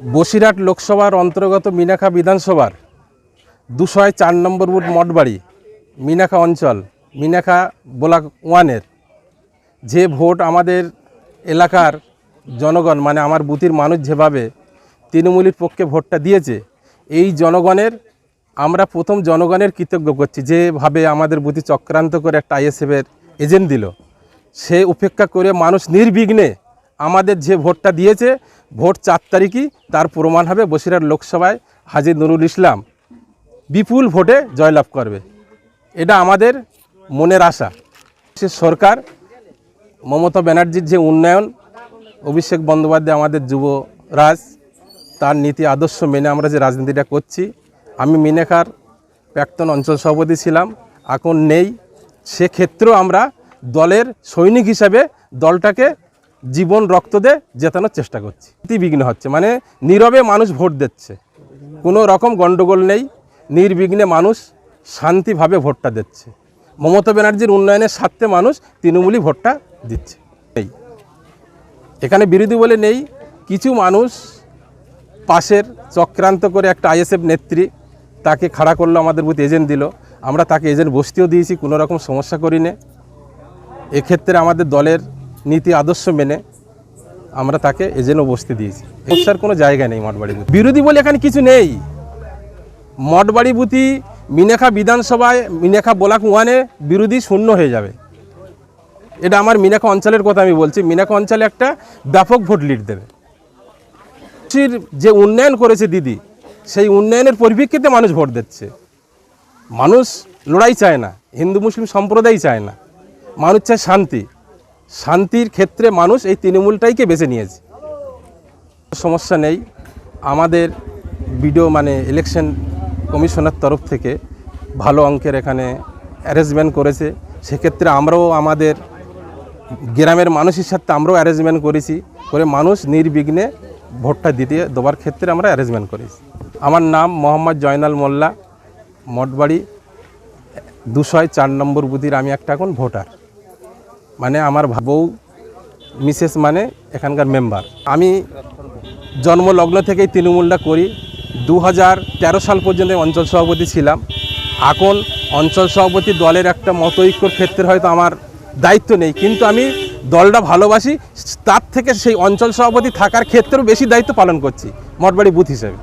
বসিরহাট লোকসভার অন্তর্গত মিনাখা বিধানসভার দুশয় চার নম্বর বুথ মঠবাড়ি মিনাখা অঞ্চল মিনাখা ব্লক ওয়ানের। যে ভোট আমাদের এলাকার জনগণ মানে আমার বুথের মানুষ যেভাবে তৃণমূলের পক্ষে ভোটটা দিয়েছে, এই জনগণের, আমরা প্রথম জনগণের কৃতজ্ঞ করছি, যেভাবে আমাদের বুথে চক্রান্ত করে একটা আইএসএফের এজেন্ট দিল। সে উপেক্ষা করে মানুষ নির্বিঘ্নে আমাদের যে ভোটটা দিয়েছে ভোট চার তারিখই তার প্রমাণ হবে বসিরহাট লোকসভায় হাজির নুরুল ইসলাম। বিপুল ভোটে জয়লাভ করবে। এটা আমাদের মনের আশা। সে সরকার, মমতা ব্যানার্জির যে উন্নয়ন, অভিষেক বন্দ্যোপাধ্যায় আমাদের যুবরাজ তার নীতি আদর্শ মেনে আমরা যে রাজনীতিটা করছি, আমি মিনেখার প্রাক্তন অঞ্চল সভাপতি ছিলাম, এখন নেই। সেক্ষেত্রেও আমরা দলের সৈনিক হিসাবে দলটাকে জীবন রক্ত দিয়ে জেতানোর চেষ্টা করছি। বিঘ্ন হচ্ছে মানে নীরবে মানুষ ভোট দিচ্ছে। কোনো রকম গণ্ডগোল নেই, নির্বিঘ্নে মানুষ শান্তিভাবে ভোটটা দিচ্ছে। মমতা ব্যানার্জির উন্নয়নের স্বার্থে মানুষ তৃণমূলই ভোটটা দিচ্ছে। এই এখানে বিরোধী বলে নেই, কিছু মানুষ পাশের চক্রান্ত করে একটা আইএসএফ নেত্রী তাকে খাড়া করল, আমাদের বুথ এজেন্ট দিল। আমরা তাকে এজেন্ট বসতেও দিয়েছি, কোনো রকম সমস্যা করি না এক্ষেত্রে আমাদের দলের নীতি আদর্শ মেনে আমরা তাকে এজেন্টও বসতে দিয়েছি। সমস্যার কোনো জায়গা নেই মঠবাড়ি বিরোধী বলে এখানে কিছু নেই। মঠবাড়ি বুথি মিনেখা বিধানসভায় মিনেখা ব্লক ওয়ানে বিরোধী শূন্য হয়ে যাবে। এটা আমার মিনাখা অঞ্চলের কথা আমি বলছি। মিনাখা অঞ্চলে একটা ব্যাপক ভোট লিড দেবে। যে উন্নয়ন করেছে দিদি, সেই উন্নয়নের পরিপ্রেক্ষিতে মানুষ ভোট দিচ্ছে। মানুষ লড়াই চায় না। হিন্দু, মুসলিম সম্প্রদায় চায় না। মানুষ চায় শান্তি। শান্তির ক্ষেত্রে মানুষ এই তৃণমূলটাইকে বেছে নিয়েছে। সমস্যা নেই। আমাদের বিডিও মানে ইলেকশন কমিশনের তরফ থেকে ভালো অঙ্কের এখানে অ্যারেঞ্জমেন্ট করেছে। সেক্ষেত্রে আমরাও আমাদের গ্রামের মানুষের সাথে আমরাও অ্যারেঞ্জমেন্ট করেছি করে মানুষ নির্বিঘ্নে ভোটটা দিতে দেওয়ার ক্ষেত্রে আমরা অ্যারেঞ্জমেন্ট করেছি। আমার নাম মোহাম্মদ জয়নাল মোল্লা, মঠবাড়ি, দুশয় চার নম্বর বুধির আমি একটা এখন ভোটার। মানে আমার বউ, মিসেস মানে এখানকার মেম্বার আমি জন্মলগ্ন থেকেই তৃণমূলটা করি। দু সাল পর্যন্ত অঞ্চল সভাপতি ছিলাম। এখন অঞ্চল সভাপতি দলের একটা মতৈক্যর ক্ষেত্রে হয়তো আমার দায়িত্ব নেই। কিন্তু আমি দলটা ভালোবাসি, তার থেকে সেই অঞ্চল সভাপতি থাকার ক্ষেত্রেও বেশি দায়িত্ব পালন করছি, মঠবাড়ি বুথ হিসেবে।